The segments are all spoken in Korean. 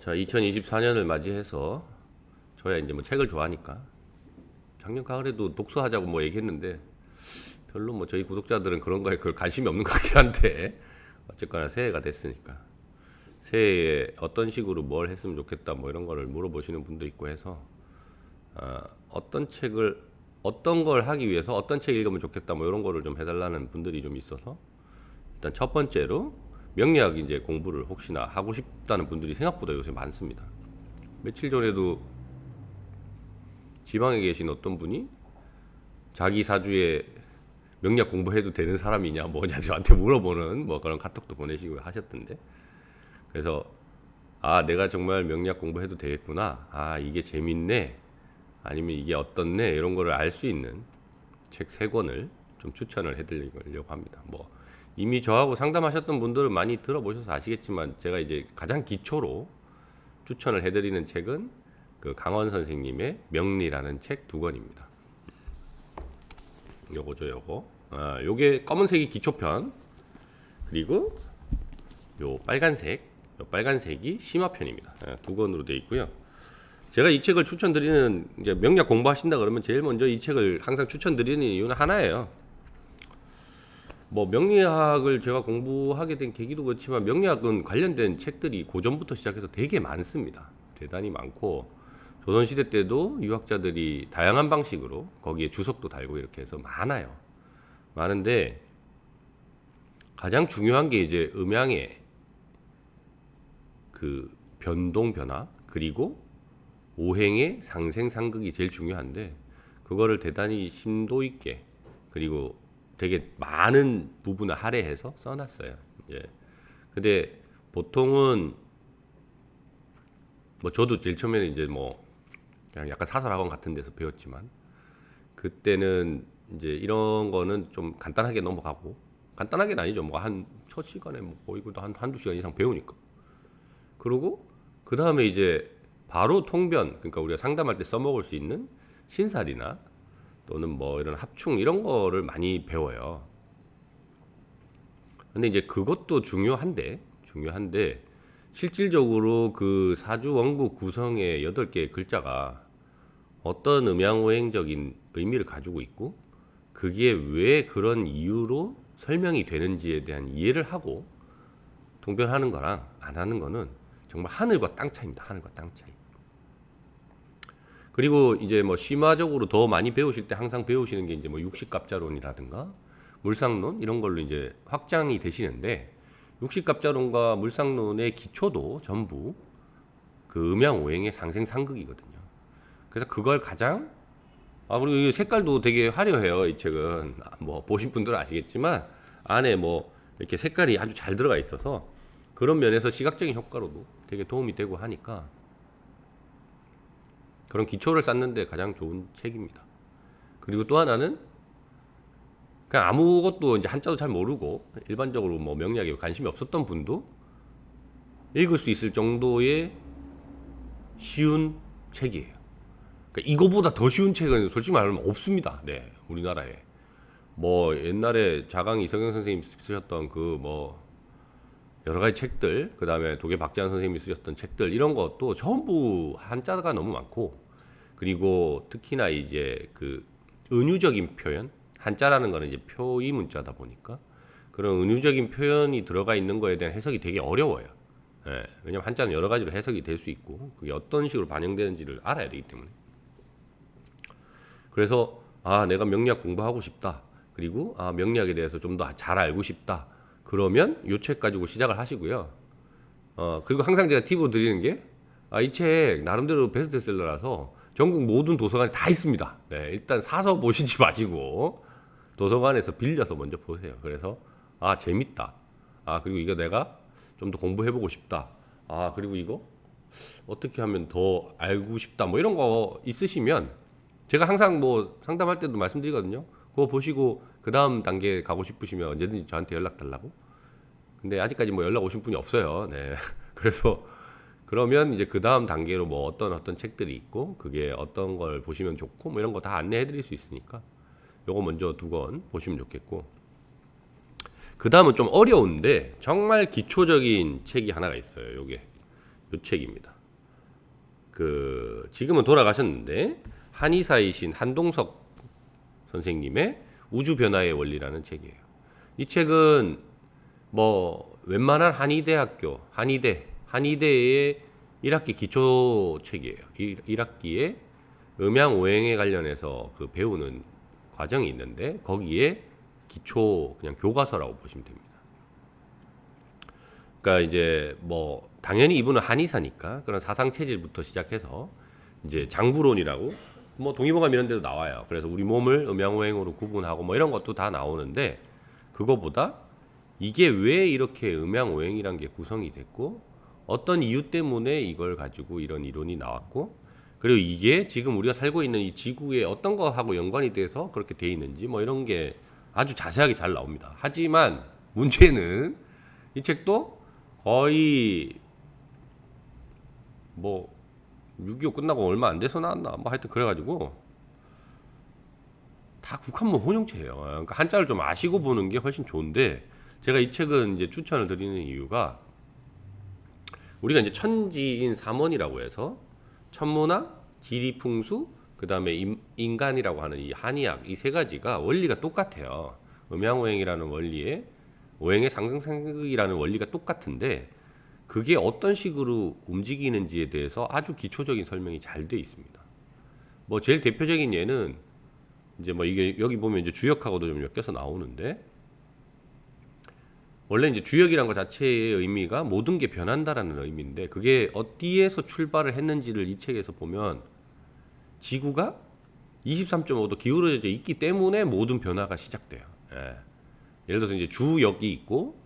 자, 2024년을 맞이해서 저야 이제 뭐 책을 좋아하니까 작년 가을에도 독서하자고 뭐 얘기했는데 별로 뭐 저희 구독자들은 그런 거에 별 관심이 없는 것 같긴 한데 어쨌거나 새해가 됐으니까 새해에 어떤 식으로 뭘 했으면 좋겠다 뭐 이런 거를 물어보시는 분도 있고 해서 아, 어떤 책을 어떤 걸 하기 위해서 어떤 책 읽으면 좋겠다 뭐 이런 거를 좀 해달라는 분들이 좀 있어서 일단 첫 번째로 명리학 이제 공부를 혹시나 하고 싶다는 분들이 생각보다 요새 많습니다. 며칠 전에도 지방에 계신 어떤 분이 자기 사주에 명리학 공부해도 되는 사람이냐 뭐냐 저한테 물어보는 뭐 그런 카톡도 보내시고 하셨던데 그래서 아 내가 정말 명리학 공부해도 되겠구나 아 이게 재밌네 아니면 이게 어떻네 이런 거를 알 수 있는 책 세 권을 좀 추천을 해드리려고 합니다. 뭐 이미 저하고 상담하셨던 분들은 많이 들어보셔서 아시겠지만 제가 이제 가장 기초로 추천을 해드리는 책은 그 강원 선생님의 명리라는 책 두 권입니다. 요거죠, 요거. 아, 요게 검은색이 기초편 그리고 요 빨간색, 요 빨간색이 심화편입니다. 아, 두 권으로 되어 있고요. 제가 이 책을 추천드리는 이제 명략 공부하신다 그러면 제일 먼저 이 책을 항상 추천드리는 이유는 하나예요. 뭐 명리학을 제가 공부하게 된 계기도 그렇지만 명리학은 관련된 책들이 고전부터 시작해서 되게 많습니다. 대단히 많고 조선 시대 때도 유학자들이 다양한 방식으로 거기에 주석도 달고 이렇게 해서 많아요. 많은데 가장 중요한 게 이제 음양의 그 변동 변화 그리고 오행의 상생 상극이 제일 중요한데 그거를 대단히 심도 있게 그리고 되게 많은 부분을 할애해서 써놨어요. 예. 근데 보통은 뭐 저도 제일 처음에는 이제 뭐 그냥 약간 사설 학원 같은 데서 배웠지만 그때는 이제 이런 거는 좀 간단하게 넘어가고 간단하게는 아니죠. 뭐 한 첫 시간에 뭐 거의 그도 한 한두 시간 이상 배우니까. 그리고 그 다음에 이제 바로 통변 그러니까 우리가 상담할 때 써먹을 수 있는 신살이나 또는 뭐 이런 합충 이런 거를 많이 배워요. 근데 이제 그것도 중요한데 중요한데 실질적으로 그 사주 원국 구성의 여덟 개의 글자가 어떤 음양오행적인 의미를 가지고 있고 그게 왜 그런 이유로 설명이 되는지에 대한 이해를 하고 통변하는 거랑 안 하는 거는 정말 하늘과 땅 차이입니다. 하늘과 땅 차이. 그리고 이제 뭐 심화적으로 더 많이 배우실 때 항상 배우시는 게 이제 뭐 육식갑자론이라든가 물상론 이런 걸로 이제 확장이 되시는데 육식갑자론과 물상론의 기초도 전부 그 음양오행의 상생상극이거든요. 그래서 그걸 가장 아 그리고 이 색깔도 되게 화려해요 이 책은 아, 뭐 보신 분들은 아시겠지만 안에 뭐 이렇게 색깔이 아주 잘 들어가 있어서 그런 면에서 시각적인 효과로도 되게 도움이 되고 하니까 그런 기초를 쌓는데 가장 좋은 책입니다. 그리고 또 하나는 그냥 아무것도 이제 한자도 잘 모르고 일반적으로 뭐 명리학에 관심이 없었던 분도 읽을 수 있을 정도의 쉬운 책이에요. 그러니까 이거보다 더 쉬운 책은 솔직히 말하면 없습니다. 네, 우리나라에. 뭐 옛날에 자강 이성경 선생님 쓰셨던 그 뭐 여러 가지 책들, 그 다음에 도계 박재환 선생님이 쓰셨던 책들 이런 것도 전부 한자가 너무 많고 그리고 특히나 이제 그 은유적인 표현, 한자라는 거는 이제 표의 문자다 보니까 그런 은유적인 표현이 들어가 있는 거에 대한 해석이 되게 어려워요. 예, 왜냐면 한자는 여러 가지로 해석이 될 수 있고 그게 어떤 식으로 반영되는지를 알아야 되기 때문에. 그래서 아 내가 명리학 공부하고 싶다. 그리고 아 명리학에 대해서 좀 더 잘 알고 싶다. 그러면 요 책 가지고 시작을 하시고요. 어 그리고 항상 제가 팁으로 드리는 게 아 이 책 나름대로 베스트셀러라서 전국 모든 도서관에 다 있습니다. 네, 일단 사서 보시지 마시고 도서관에서 빌려서 먼저 보세요. 그래서 아 재밌다. 아 그리고 이거 내가 좀 더 공부해보고 싶다. 아 그리고 이거 어떻게 하면 더 알고 싶다. 뭐 이런 거 있으시면 제가 항상 뭐 상담할 때도 말씀드리거든요. 그거 보시고 그 다음 단계 가고 싶으시면 언제든지 저한테 연락 달라고. 근데 아직까지 뭐 연락 오신 분이 없어요. 네. 그래서 그러면 이제 그 다음 단계로 뭐 어떤 어떤 책들이 있고 그게 어떤 걸 보시면 좋고 뭐 이런 거 다 안내해 드릴 수 있으니까 요거 먼저 두 권 보시면 좋겠고 그 다음은 좀 어려운데 정말 기초적인 책이 하나가 있어요. 요게 요 책입니다. 그 지금은 돌아가셨는데 한의사이신 한동석 선생님의 우주 변화의 원리라는 책이에요. 이 책은 뭐 웬만한 한의대학교, 한의대, 한의대의 1학기 기초 책이에요. 1학기에 음양 오행에 관련해서 그 배우는 과정이 있는데 거기에 기초 그냥 교과서라고 보시면 됩니다. 그러니까 이제 뭐 당연히 이분은 한의사니까 그런 사상 체질부터 시작해서 이제 장부론이라고 뭐 동의보감 이런 데도 나와요. 그래서 우리 몸을 음양오행으로 구분하고 뭐 이런 것도 다 나오는데 그거보다 이게 왜 이렇게 음양오행이란 게 구성이 됐고 어떤 이유 때문에 이걸 가지고 이런 이론이 나왔고 그리고 이게 지금 우리가 살고 있는 이 지구에 어떤 거하고 연관이 돼서 그렇게 돼 있는지 뭐 이런 게 아주 자세하게 잘 나옵니다. 하지만 문제는 이 책도 거의 뭐 6.25 끝나고 얼마 안 돼서 나왔나 뭐 하여튼 그래가지고 다 국한문 혼용체예요. 그러니까 한자를 좀 아시고 보는 게 훨씬 좋은데 제가 이 책은 이제 추천을 드리는 이유가 우리가 이제 천지인 삼원이라고 해서 천문학, 지리풍수, 그 다음에 인간이라고 하는 이 한의학 이 세 가지가 원리가 똑같아요. 음양오행이라는 원리에 오행의 상승상극이라는 원리가 똑같은데 그게 어떤 식으로 움직이는지에 대해서 아주 기초적인 설명이 잘 돼 있습니다. 뭐 제일 대표적인 예는 이제 뭐 이게 여기 보면 이제 주역하고도 좀 엮여서 나오는데 원래 이제 주역이란 것 자체의 의미가 모든 게 변한다라는 의미인데 그게 어디에서 출발을 했는지를 이 책에서 보면 지구가 23.5도 기울어져 있기 때문에 모든 변화가 시작돼요. 예. 예를 들어서 이제 주역이 있고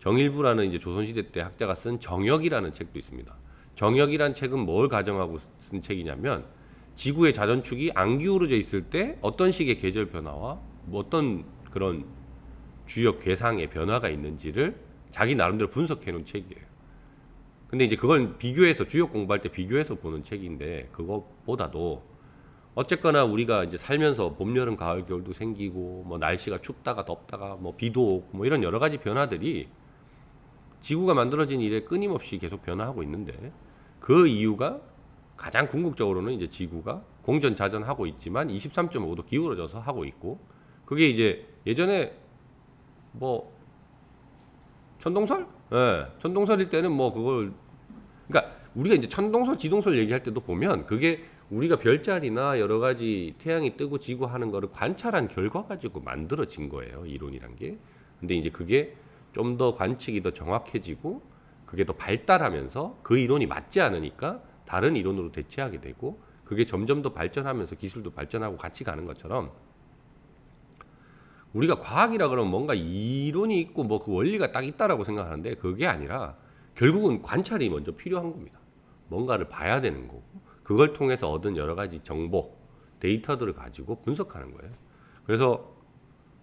정일부라는 이제 조선시대 때 학자가 쓴 정역이라는 책도 있습니다. 정역이란 책은 뭘 가정하고 쓴 책이냐면 지구의 자전축이 안 기울어져 있을 때 어떤 식의 계절 변화와 뭐 어떤 그런 주역 괴상의 변화가 있는지를 자기 나름대로 분석해 놓은 책이에요. 근데 이제 그걸 비교해서 주역 공부할 때 비교해서 보는 책인데 그것보다도 어쨌거나 우리가 이제 살면서 봄, 여름, 가을, 겨울도 생기고 뭐 날씨가 춥다가 덥다가 뭐 비도 오고 뭐 이런 여러 가지 변화들이 지구가 만들어진 이래 끊임없이 계속 변화하고 있는데 그 이유가 가장 궁극적으로는 이제 지구가 공전 자전하고 있지만 23.5도 기울어져서 하고 있고 그게 이제 예전에 뭐 천동설? 예. 천동설일 때는 뭐 그걸 그러니까 우리가 이제 천동설, 지동설 얘기할 때도 보면 그게 우리가 별자리나 여러 가지 태양이 뜨고 지고 하는 거를 관찰한 결과 가지고 만들어진 거예요. 이론이란 게. 근데 이제 그게 좀 더 관측이 더 정확해지고 그게 더 발달하면서 그 이론이 맞지 않으니까 다른 이론으로 대체하게 되고 그게 점점 더 발전하면서 기술도 발전하고 같이 가는 것처럼 우리가 과학이라 그러면 뭔가 이론이 있고 뭐 그 원리가 딱 있다라고 생각하는데 그게 아니라 결국은 관찰이 먼저 필요한 겁니다. 뭔가를 봐야 되는 거고 그걸 통해서 얻은 여러 가지 정보, 데이터들을 가지고 분석하는 거예요. 그래서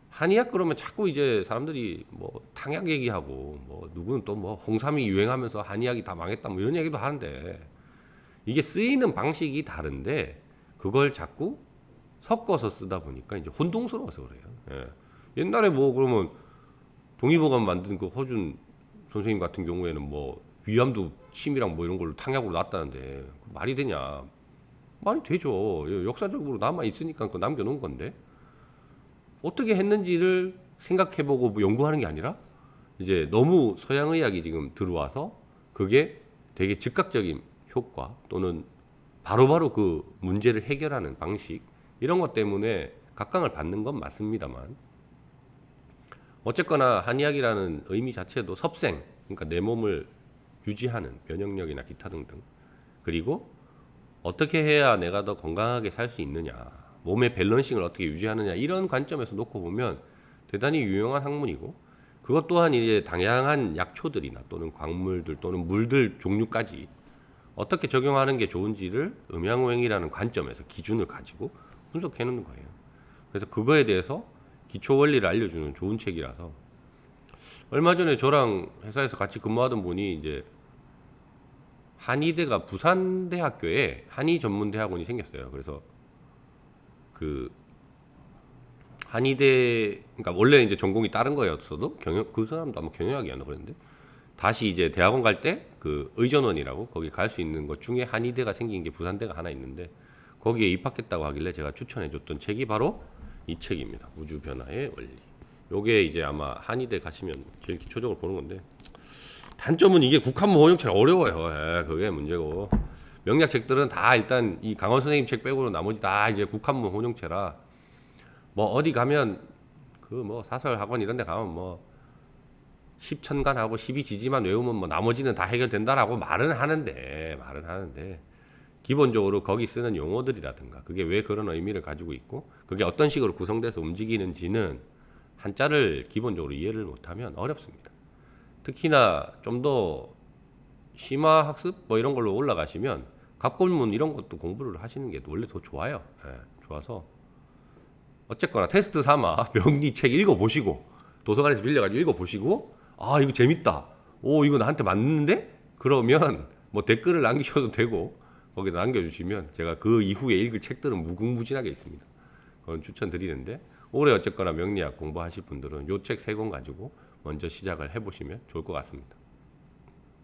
한의학 그러면 자꾸 이제 사람들이 뭐 탕약 얘기하고 뭐 누구는 또 뭐 홍삼이 유행하면서 한의학이 다 망했다 뭐 이런 얘기도 하는데 이게 쓰이는 방식이 다른데 그걸 자꾸 섞어서 쓰다 보니까 이제 혼동스러워서 그래요. 예. 옛날에 뭐 그러면 동의보감 만든 그 허준 선생님 같은 경우에는 뭐 위암도 침이랑 뭐 이런 걸로 탕약으로 놨다는데 말이 되냐? 말이 되죠. 예, 역사적으로 남아 있으니까 그 남겨놓은 건데 어떻게 했는지를 생각해보고 뭐 연구하는 게 아니라 이제 너무 서양 의학이 지금 들어와서 그게 되게 즉각적인 효과 또는 바로 바로 그 문제를 해결하는 방식 이런 것 때문에 각광을 받는 건 맞습니다만 어쨌거나 한의학이라는 의미 자체도 섭생 그러니까 내 몸을 유지하는 면역력이나 기타 등등 그리고 어떻게 해야 내가 더 건강하게 살 수 있느냐 몸의 밸런싱을 어떻게 유지하느냐 이런 관점에서 놓고 보면 대단히 유용한 학문이고 그것 또한 이제 다양한 약초들이나 또는 광물들 또는 물들 종류까지 어떻게 적용하는 게 좋은지를 음양오행이라는 관점에서 기준을 가지고 분석해 놓는 거예요. 그래서 그거에 대해서 기초 원리를 알려주는 좋은 책이라서 얼마 전에 저랑 회사에서 같이 근무하던 분이 이제 한의대가 부산대학교에 한의 전문대학원이 생겼어요. 그래서 그 한의대 그러니까 원래 이제 전공이 다른 거였어도 경영 그 사람도 아마 경영학이었나 그랬는데 다시 이제 대학원 갈때그그 의전원이라고 거기 갈 수 있는 것 중에 한의대가 생긴 게 부산대가 하나 있는데 거기에 입학했다고 하길래 제가 추천해줬던 책이 바로 이 책입니다. 우주 변화의 원리. 요게 이제 아마 한의대 가시면 제일 기초적으로 보는 건데 단점은 이게 혼용체가 어려워요. 예, 그게 문제고 명리학 책들은 다 일단 이 강원 선생님 책 빼고는 나머지 다 이제 국한문 혼용체라 뭐 어디 가면 그 뭐 사설 학원 이런 데 가면 뭐 10천간하고 12지지만 외우면 뭐 나머지는 다 해결된다라고 말은 하는데 말은 하는데 기본적으로 거기 쓰는 용어들이라든가 그게 왜 그런 의미를 가지고 있고 그게 어떤 식으로 구성돼서 움직이는지는 한자를 기본적으로 이해를 못하면 어렵습니다. 특히나 좀 더 심화 학습 뭐 이런 걸로 올라가시면 갑골문 이런 것도 공부를 하시는 게 원래 더 좋아요. 예, 좋아서 어쨌거나 테스트 삼아 명리 책 읽어보시고 도서관에서 빌려가지고 읽어보시고 아 이거 재밌다. 오 이거 나한테 맞는데? 그러면 뭐 댓글을 남기셔도 되고 거기다 남겨주시면 제가 그 이후에 읽을 책들은 무궁무진하게 있습니다. 그건 추천드리는데 올해 어쨌거나 명리학 공부하실 분들은 요 책 세 권 가지고 먼저 시작을 해보시면 좋을 것 같습니다.